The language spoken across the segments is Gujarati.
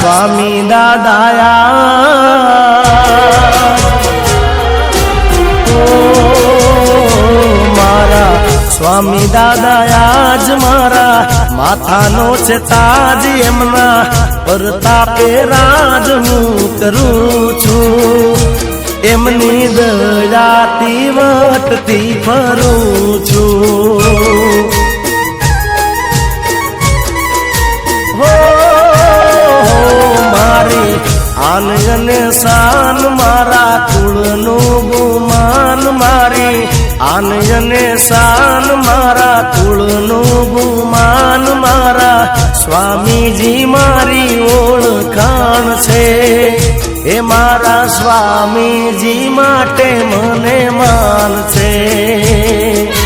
સ્વામી દાદાયા. મારા સ્વામી દાદાયા જ મારા માથાનો છે તાજ એમના પરતાપે રાજ હું કરું છું. એમની દયાતી વટતી ફરું છું. આન અને શાન મારા કુળનું ગુમાન મારી. આન અને શાન મારા કુળનું ગુમાન મારા. સ્વામીજી મારી ઓળખાણ છે. એ મારા સ્વામીજી માટે મને માન છે.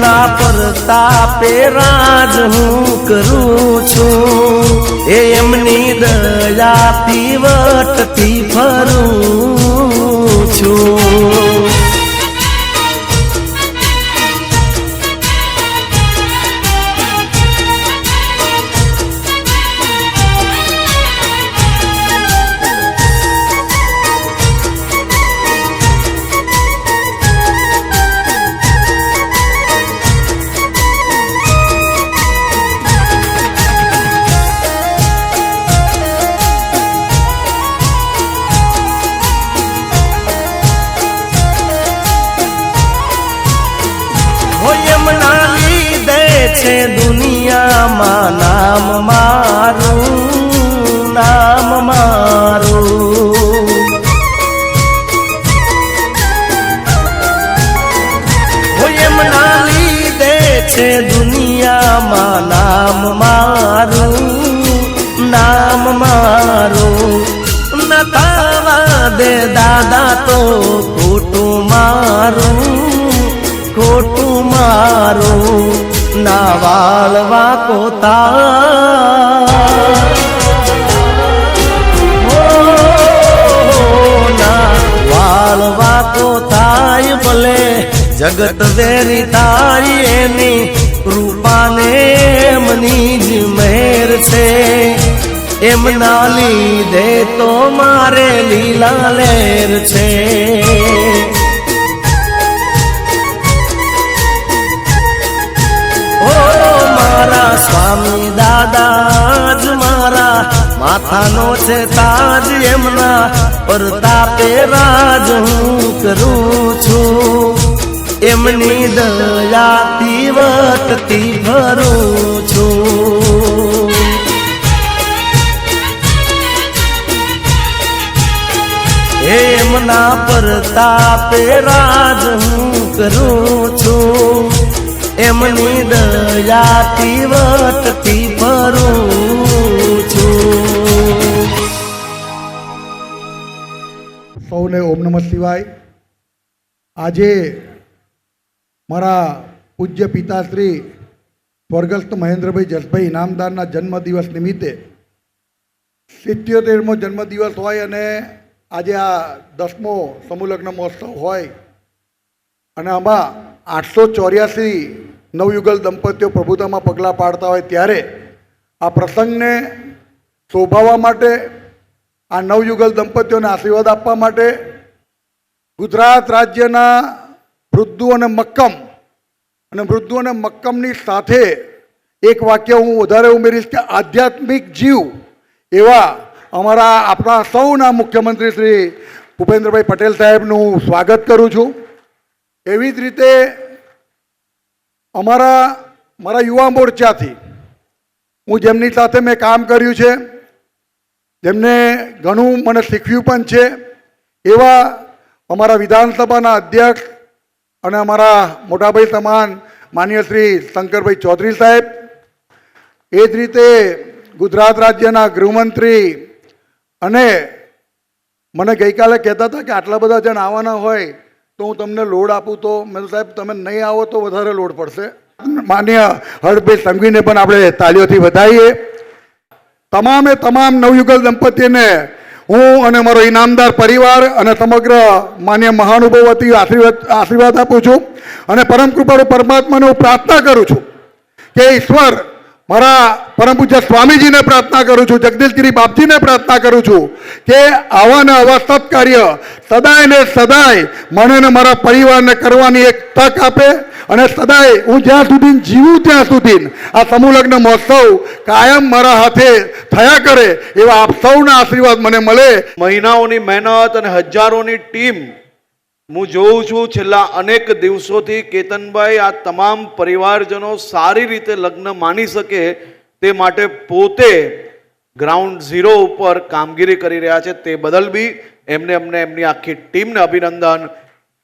એમના પરતાપે રાજ હું કરું છું. એમની દયા પીવટથી ફરું છું. મારું, નામ મારું. નતાવા દે દાદા તો ખોટું મારું ખોટું મારું. ના વાલવા કોતા ના જગત વેરી તારી એની કૃપાને એમની જ મહેર છે એમના લીધે તો મારે લીલા લેર છે. ઓ મારા સ્વામી દાદા મારા, માથાનો છે તાજ એમના, પરતાપે રાજ હું કરું છું. એમની દયાથી વતતી ભરું છું. એમના પરતાપે રાજ હું કરું છું. એમની દયાથી વતતી ભરું છું. સૌને ઓમ નમઃ શિવાય. આજે મારા પૂજ્ય પિતાશ્રી સ્વર્ગસ્થ મહેન્દ્રભાઈ જસભાઈ ઇનામદારના જન્મદિવસ નિમિત્તે સિત્યોતેરમો જન્મદિવસ હોય અને આજે આ દસમો સમૂહલગ્ન મહોત્સવ હોય અને આમાં આઠસો ચોર્યાસી નવયુગલ દંપતીઓ પ્રભુતામાં પગલાં પાડતા હોય ત્યારે આ પ્રસંગને શોભાવવા માટે, આ નવયુગલ દંપતીઓને આશીર્વાદ આપવા માટે ગુજરાત રાજ્યના મૃદુ અને મક્કમ. અને વૃદ્ધુ અને મક્કમની સાથે એક વાક્ય હું વધારે ઉમેરીશ કે આધ્યાત્મિક જીવ એવા અમારા આપણા સૌના મુખ્યમંત્રી શ્રી ભૂપેન્દ્રભાઈ પટેલ સાહેબનું સ્વાગત કરું છું. એવી જ રીતે અમારા, મારા યુવા મોરચાથી હું જેમની સાથે મેં કામ કર્યું છે, જેમને ઘણું મને શીખવ્યું પણ છે, એવા અમારા વિધાનસભાના અધ્યક્ષ અને અમારા મોટાભાઈ સમાન માન્ય શ્રી શંકરભાઈ ચૌધરી સાહેબ, એ જ રીતે ગુજરાત રાજ્યના ગૃહમંત્રી અને મને ગઈકાલે કહેતા હતા કે આટલા બધા જણ આવવાના હોય તો હું તમને લોડ આપું તો મેં સાહેબ, તમે નહીં આવો તો વધારે લોડ પડશે. માન્ય હરભાઈ સંઘવીને પણ આપણે તાલીઓથી વધાવીએ તમામે તમામ નવયુગલ દંપતીને હું અને મારો ઇનામદાર પરિવાર અને સમગ્ર માન્ય મહાનુભાવ વતી આશીર્વાદ આપું છું અને પરમ કૃપાળુ પરમાત્માને હું પ્રાર્થના કરું છું કે ઈશ્વર મારા પરમ પૂજ્ય સ્વામીજીને પ્રાર્થના કરું છું, જગદીશગીરી બાપજીને પ્રાર્થના કરું છું કે આવા ને આવા સત્કાર્ય સદાય ને સદાય મને ને મારા પરિવારને કરવાની એક તક આપે અને સદાય હું જ્યાં સુધી જીવું ત્યાં સુધી આ સમૂહ લગ્ન મહોત્સવ કાયમ મારા હાથે થયા કરે એવા આપ સૌના આશીર્વાદ મને મળે. મહિનાઓની મહેનત અને હજારોની ટીમ હું જોઉં છું છેલ્લા અનેક દિવસોથી કેતનભાઈ આ તમામ પરિવારજનો સારી રીતે લગ્ન માની શકે તે માટે પોતે ગ્રાઉન્ડ ઝીરો ઉપર કામગીરી કરી રહ્યા છે તે બદલ બી એમને અમને એમની આખી ટીમને અભિનંદન.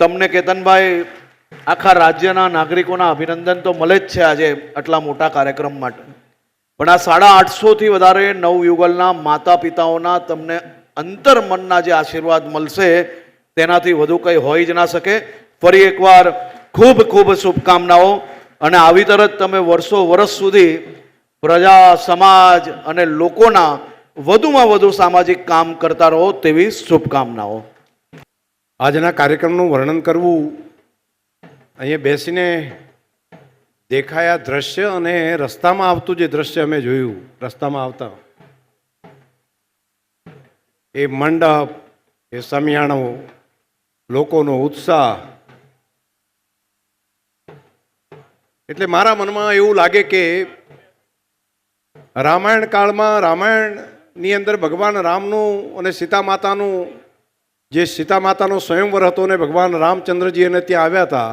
તમને કેતનભાઈ આખા રાજ્યના નાગરિકોના અભિનંદન તો મળે જ છે આજે આટલા મોટા કાર્યક્રમ માટે. પણ આ સાડા આઠસોથી વધારે નવયુગલના માતા પિતાઓના તમને અંતર મનના જે આશીર્વાદ મળશે, તેનાથી વધુ કંઈ હોઈ જ ના શકે. ફરી એકવાર ખૂબ ખૂબ શુભકામનાઓ અને આવી તરત તમે વર્ષો વર્ષ સુધી પ્રજા, સમાજ અને લોકોના વધુમાં વધુ સામાજિક કામ કરતા રહો તેવી શુભકામનાઓ. આજના કાર્યક્રમનું વર્ણન કરવું અહીંયા બેસીને દેખાયા દ્રશ્ય અને રસ્તામાં આવતું જે દ્રશ્ય અમે જોયું, રસ્તામાં આવતા. એ મંડપ, એ સમિયાણો, લોકોનો ઉત્સાહ. એટલે મારા મનમાં એવું લાગે કે રામાયણ કાળમાં રામાયણની અંદર ભગવાન રામનું અને સીતા માતાનું, જે સીતા માતાનો સ્વયંવર હતો ને ભગવાન રામચંદ્રજી એને ત્યાં આવ્યા હતા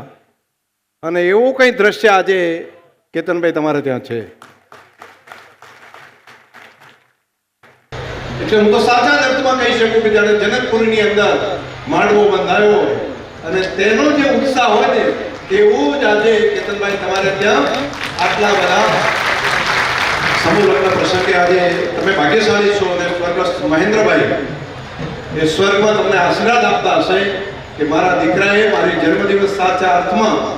અને એવું કંઈ દ્રશ્ય આજે કેતનભાઈ તમારે ત્યાં છે? એટલે હું તો સાચા જ અર્થમાં કહી શકું કે જાણે જનકપુરીની અંદર માંડવો બંધાયો અને તેનો જે ઉત્સાહ હોય ને તેવું જ આજે કેતનભાઈ તમારે ત્યાં આટલા બધા સમૂહ પ્રસંગે આજે તમે ભાગ્યશાળી છો અને સ્વર્ગસ્થ મહેન્દ્રભાઈ, એ સ્વર્ગમાં તમને આશીર્વાદ આપતા હશે કે મારા દીકરાએ મારી જન્મદિવસ સાચા અર્થમાં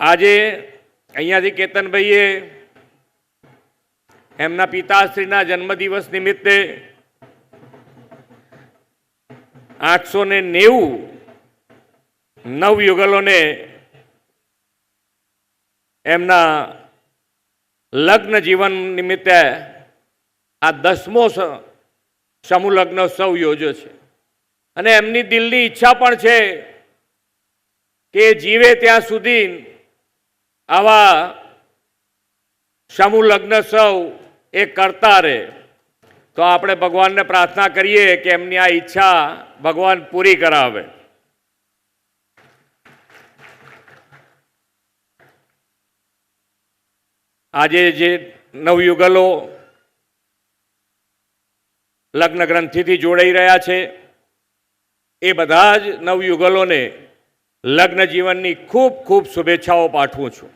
આજે અહીંયાથી કેતનભાઈએ એમના પિતાશ્રીના જન્મદિવસ નિમિત્તે આઠસો ને નેવું નવયુગલોને એમના લગ્ન જીવન નિમિત્તે આ દસમો સમૂહ લગ્નોત્સવ યોજ્યો છે. અને એમની દિલની ઈચ્છા પણ છે કે જીવે ત્યાં સુધી આવા સમૂહ લગ્ન સૌ એ કરતા રહે. તો આપણે ભગવાનને પ્રાર્થના કરીએ કે એમની આ ઈચ્છા ભગવાન પૂરી કરાવે. આજે જે નવયુગલો લગ્ન ગ્રંથિથી જોડાઈ રહ્યા છે એ બધા જ નવયુગલોને લગ્ન જીવનની ખૂબ ખૂબ શુભેચ્છાઓ પાઠવું છું.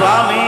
મારા